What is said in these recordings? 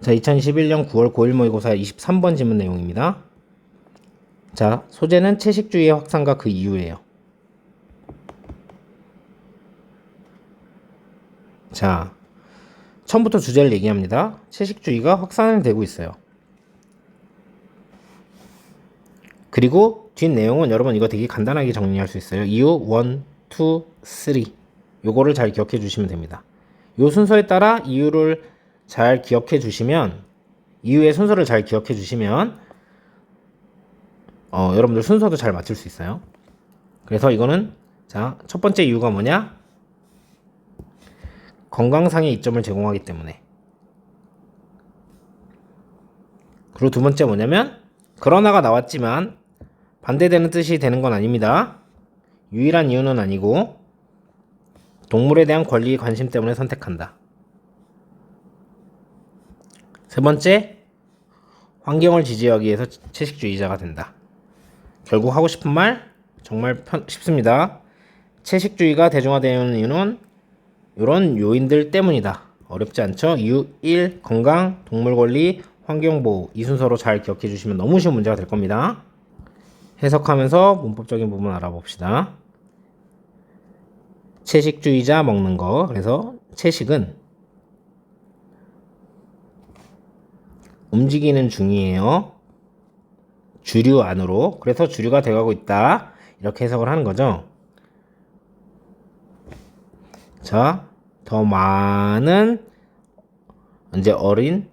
자, 2021년 9월 고1 모의고사 23번 지문 내용입니다. 자, 소재는 채식주의의 확산과 그 이유예요. 자, 처음부터 주제를 얘기합니다. 채식주의가 확산을 되고 있어요. 그리고 뒷 내용은 여러분 이거 되게 간단하게 정리할 수 있어요. 이유 1, 2, 3 요거를 잘 기억해 주시면 됩니다. 요 순서에 따라 이유를 잘 기억해 주시면 이유의 순서를 잘 기억해 주시면 어, 여러분들 순서도 잘 맞출 수 있어요. 그래서 이거는 자, 첫 번째 이유가 뭐냐? 건강상의 이점을 제공하기 때문에. 그리고 두 번째 뭐냐면 그러나가 나왔지만 반대되는 뜻이 되는 건 아닙니다. 유일한 이유는 아니고 동물에 대한 권리 관심 때문에 선택한다. 세 번째, 환경을 지지하기 위해서 채식주의자가 된다. 결국 하고 싶은 말 정말 편, 쉽습니다. 채식주의가 대중화되는 이유는 이런 요인들 때문이다. 어렵지 않죠? 이유 1. 건강, 동물 권리, 환경 보호 이 순서로 잘 기억해 주시면 너무 쉬운 문제가 될 겁니다. 해석하면서 문법적인 부분 알아봅시다. 채식주의자 먹는 거. 그래서 채식은 움직이는 중이에요. 주류 안으로. 그래서 주류가 돼가고 있다. 이렇게 해석을 하는 거죠. 자, 더 많은 이제 어린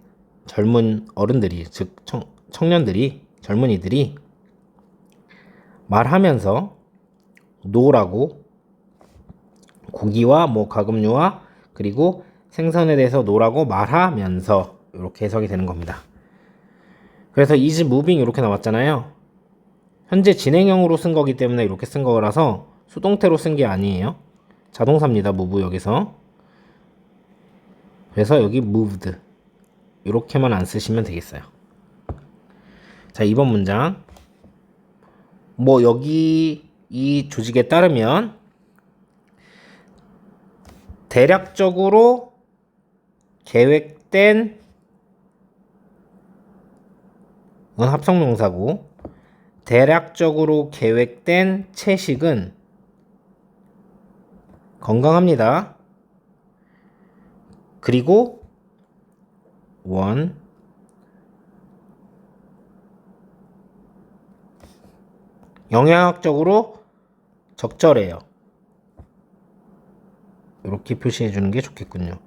젊은 어른들이 즉 청, 청년들이 젊은이들이 말하면서 노라고 고기와 뭐 가금류와 그리고 생선에 대해서 노라고 말하면서 이렇게 해석이 되는 겁니다. 그래서 is moving 이렇게 나왔잖아요. 현재 진행형으로 쓴 거기 때문에 이렇게 쓴 거라서 수동태로 쓴 게 아니에요. 자동사입니다. move 여기서. 그래서 여기 moved 이렇게만 안 쓰시면 되겠어요. 자, 이번 문장. 뭐 여기 이 조직에 따르면 대략적으로 계획된 은 합성명사고 대략적으로 계획된 채식은 건강합니다. 그리고 원 영양학적으로 적절해요. 이렇게 표시해 주는 게 좋겠군요.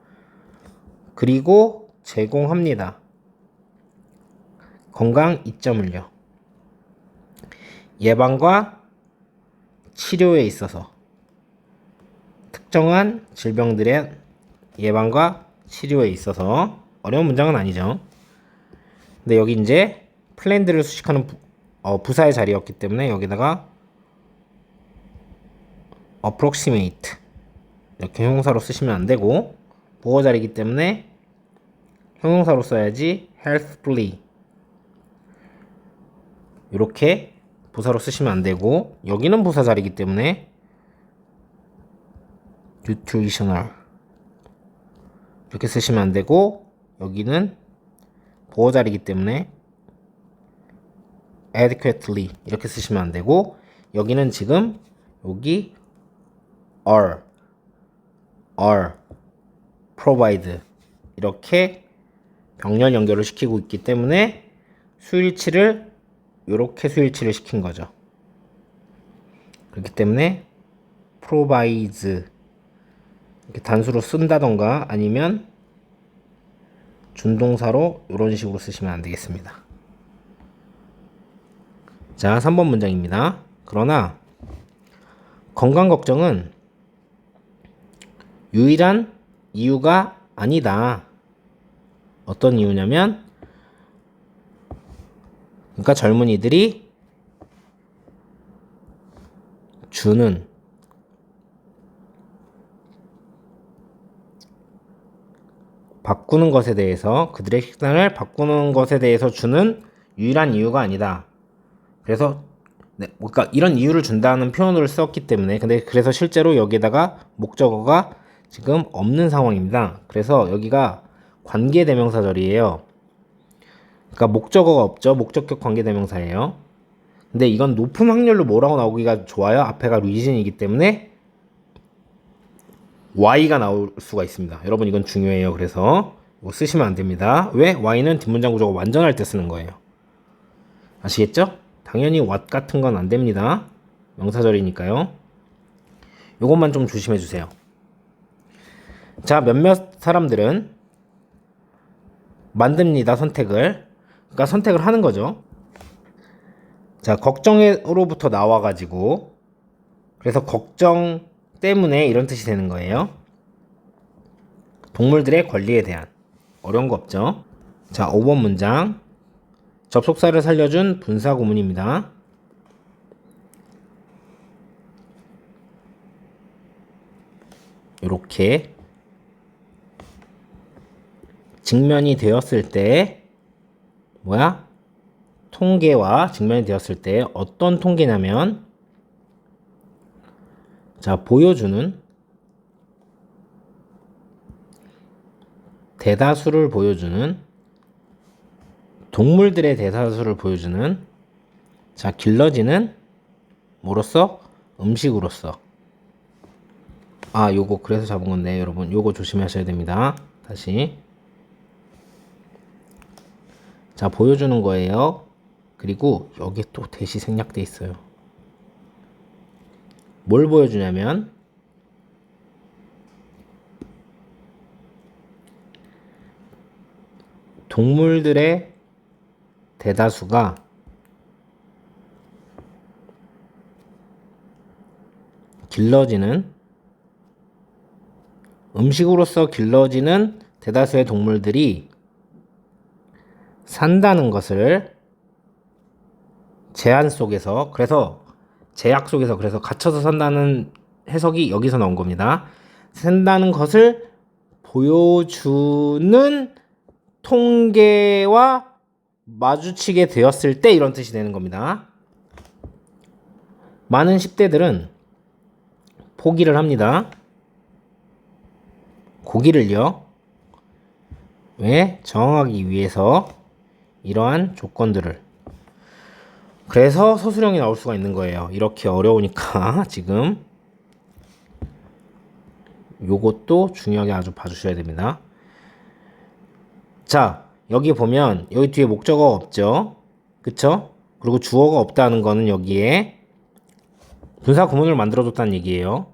그리고 제공합니다. 건강 이점을요. 예방과 치료에 있어서 특정한 질병들의 예방과 치료에 있어서 어려운 문장은 아니죠. 근데 여기 이제 플랜드를 수식하는 부, 어, 부사의 자리였기 때문에 여기다가 approximate 이렇게 형용사로 쓰시면 안 되고 보호 자리이기 때문에 형용사로 써야지 healthfully 이렇게 부사로 쓰시면 안 되고 여기는 부사 자리이기 때문에 nutritional 이렇게 쓰시면 안 되고 여기는 보호 자리이기 때문에 adequately 이렇게 쓰시면 안 되고 여기는 지금 여기 are are provide 이렇게 병렬 연결을 시키고 있기 때문에 수일치를 이렇게 수일치를 시킨 거죠. 그렇기 때문에 provides 이렇게 단수로 쓴다던가 아니면 준동사로 이런 식으로 쓰시면 안 되겠습니다. 자, 3번 문장입니다. 그러나 건강 걱정은 유일한 이유가 아니다. 어떤 이유냐면 그러니까 젊은이들이 주는 바꾸는 것에 대해서 그들의 식단을 바꾸는 것에 대해서 주는 유일한 이유가 아니다. 그래서 네, 그러니까 이런 이유를 준다는 표현을 썼기 때문에 근데 그래서 실제로 여기에다가 목적어가 지금 없는 상황입니다. 그래서 여기가 관계 대명사절이에요. 그러니까 목적어가 없죠. 목적격 관계대명사예요. 근데 이건 높은 확률로 뭐라고 나오기가 좋아요. 앞에가 리즌이기 때문에 y가 나올 수가 있습니다. 여러분 이건 중요해요. 그래서 이거 쓰시면 안 됩니다. 왜? y는 뒷문장 구조가 완전할 때 쓰는 거예요. 아시겠죠? 당연히 what 같은 건 안 됩니다. 명사절이니까요. 요것만 좀 조심해 주세요. 자, 몇몇 사람들은 만듭니다. 선택을. 그러니까 선택을 하는 거죠. 자, 걱정으로부터 나와 가지고 그래서 걱정 때문에 이런 뜻이 되는 거예요. 동물들의 권리에 대한 어려운 거 없죠. 자, 5번 문장 접속사를 살려준 분사 구문입니다. 이렇게 직면이 되었을 때 뭐야? 통계와 직면이 되었을 때 어떤 통계냐면 자 보여주는 대다수를 보여주는 동물들의 대다수를 보여주는 자 길러지는 뭐로써 음식으로서. 아 요거 그래서 잡은 건데 여러분 요거 조심하셔야 됩니다. 다시 자 보여주는 거예요. 그리고 여기 또 대시 생략돼 있어요. 뭘 보여주냐면 동물들의 대다수가 길러지는 음식으로서 길러지는 대다수의 동물들이 산다는 것을 제한 속에서 그래서 제약 속에서 그래서 갇혀서 산다는 해석이 여기서 나온 겁니다. 산다는 것을 보여주는 통계와 마주치게 되었을 때 이런 뜻이 되는 겁니다. 많은 10대들은 포기를 합니다. 고기를요. 왜? 정하기 위해서 이러한 조건들을 그래서 서술형이 나올 수가 있는 거예요. 이렇게 어려우니까 지금 요것도 중요하게 아주 봐주셔야 됩니다. 자, 여기 보면 여기 뒤에 목적어가 없죠. 그쵸? 그리고 주어가 없다는 거는 여기에 분사 구문을 만들어줬다는 얘기예요.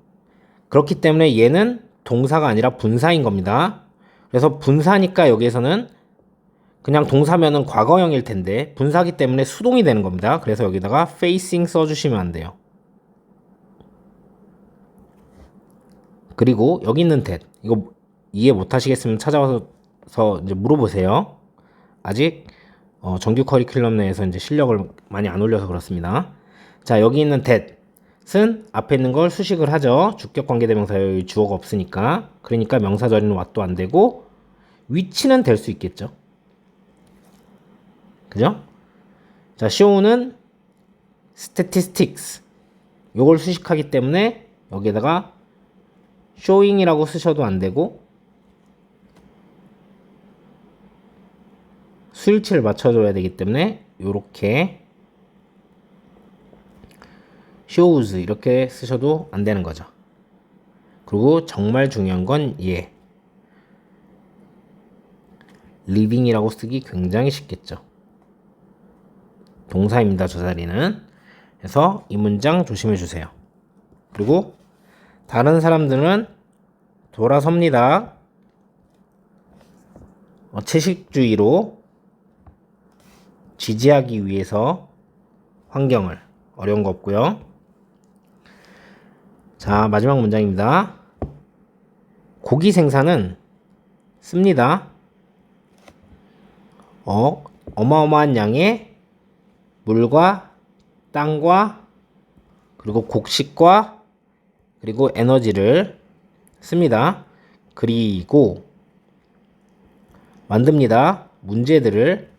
그렇기 때문에 얘는 동사가 아니라 분사인 겁니다. 그래서 분사니까 여기에서는 그냥 동사면은 과거형일 텐데 분사기 때문에 수동이 되는 겁니다. 그래서 여기다가 facing 써주시면 안 돼요. 그리고 여기 있는 that 이거 이해 못 하시겠으면 찾아와서 이제 물어보세요. 아직 어, 정규 커리큘럼 내에서 이제 실력을 많이 안 올려서 그렇습니다. 자 여기 있는 that은 앞에 있는 걸 수식을 하죠. 주격 관계대명사의 주어가 없으니까 그러니까 명사절인 what도 안 되고 위치는 될 수 있겠죠. 그죠? 자, show는 statistics. 요걸 수식하기 때문에 여기에다가 showing이라고 쓰셔도 안 되고 수일치를 맞춰줘야 되기 때문에 요렇게 shows 이렇게 쓰셔도 안 되는 거죠. 그리고 정말 중요한 건 얘. living이라고 쓰기 굉장히 쉽겠죠. 동사입니다. 저 자리는. 그래서 이 문장 조심해 주세요. 그리고 다른 사람들은 돌아섭니다. 어, 채식주의로 지지하기 위해서 환경을 어려운 거 없고요. 자 마지막 문장입니다. 고기 생산은 씁니다. 어, 어마어마한 양의 물과 땅과 그리고 곡식과 그리고 에너지를 씁니다. 그리고 만듭니다. 문제들을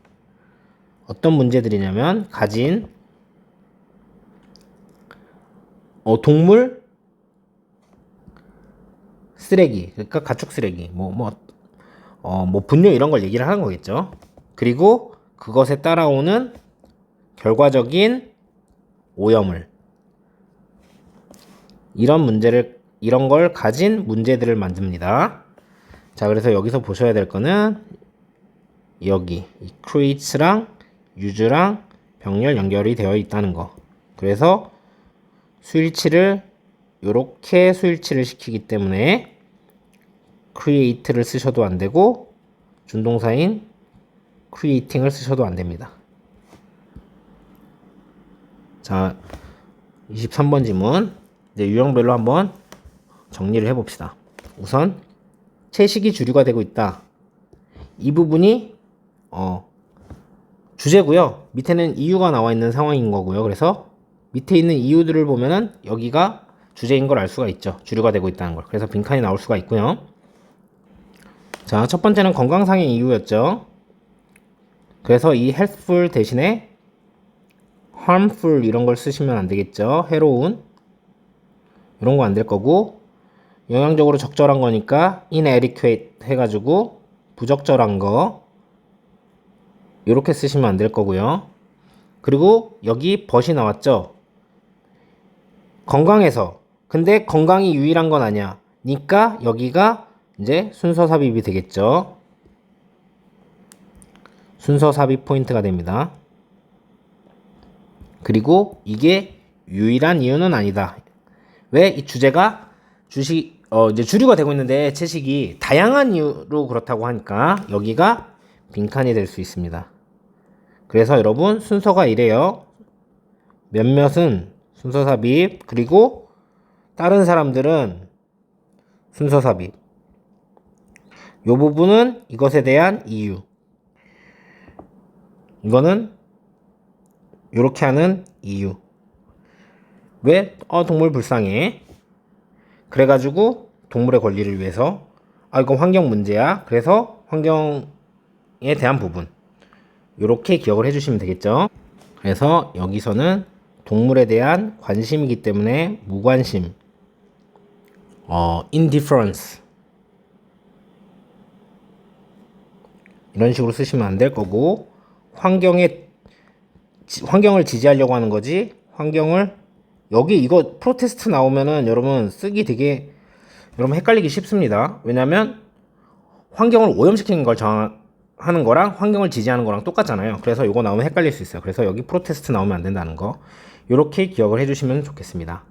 어떤 문제들이냐면 가진 어, 동물 쓰레기 그러니까 가축 쓰레기 뭐뭐 어, 뭐 분뇨 이런 걸 얘기를 하는 거겠죠. 그리고 그것에 따라오는 결과적인 오염을 이런 문제를 이런 걸 가진 문제들을 만듭니다. 자, 그래서 여기서 보셔야 될 거는 여기 이 creates랑 use랑 병렬 연결이 되어 있다는 거. 그래서 수일치를 이렇게 수일치를 시키기 때문에 create를 쓰셔도 안 되고 준동사인 creating을 쓰셔도 안 됩니다. 자, 23번 지문 이제 유형별로 한번 정리를 해봅시다. 우선 채식이 주류가 되고 있다. 이 부분이 어, 주제고요. 밑에는 이유가 나와 있는 상황인 거고요. 그래서 밑에 있는 이유들을 보면은 여기가 주제인 걸 알 수가 있죠. 주류가 되고 있다는 걸. 그래서 빈칸이 나올 수가 있고요. 자, 첫 번째는 건강상의 이유였죠. 그래서 이 healthful 대신에 harmful 이런 걸 쓰시면 안 되겠죠. 해로운 이런 거 안 될 거고 영양적으로 적절한 거니까 inadequate 해가지고 부적절한 거 이렇게 쓰시면 안 될 거고요. 그리고 여기 벗이 나왔죠. 건강해서 근데 건강이 유일한 건 아니야. 니까 여기가 이제 순서 삽입이 되겠죠. 순서 삽입 포인트가 됩니다. 그리고 이게 유일한 이유는 아니다. 왜 이 주제가 주식 어 이제 주류가 되고 있는데 채식이 다양한 이유로 그렇다고 하니까 여기가 빈칸이 될 수 있습니다. 그래서 여러분 순서가 이래요. 몇몇은 순서 삽입 그리고 다른 사람들은 순서 삽입. 요 부분은 이것에 대한 이유. 이거는 이렇게 하는 이유. 왜? 어, 동물 불쌍해. 그래가지고 동물의 권리를 위해서 아 이거 환경 문제야. 그래서 환경에 대한 부분. 이렇게 기억을 해주시면 되겠죠. 그래서 여기서는 동물에 대한 관심이기 때문에 무관심, 어, indifference 이런 식으로 쓰시면 안 될 거고 환경에 지- 환경을 지지하려고 하는 거지 환경을 여기 이거 프로테스트 나오면은 여러분 쓰기 되게 여러분 헷갈리기 쉽습니다. 왜냐면 환경을 오염시키는 걸 정하는 거랑 환경을 지지하는 거랑 똑같잖아요. 그래서 이거 나오면 헷갈릴 수 있어요. 그래서 여기 프로테스트 나오면 안 된다는 거. 이렇게 기억을 해주시면 좋겠습니다.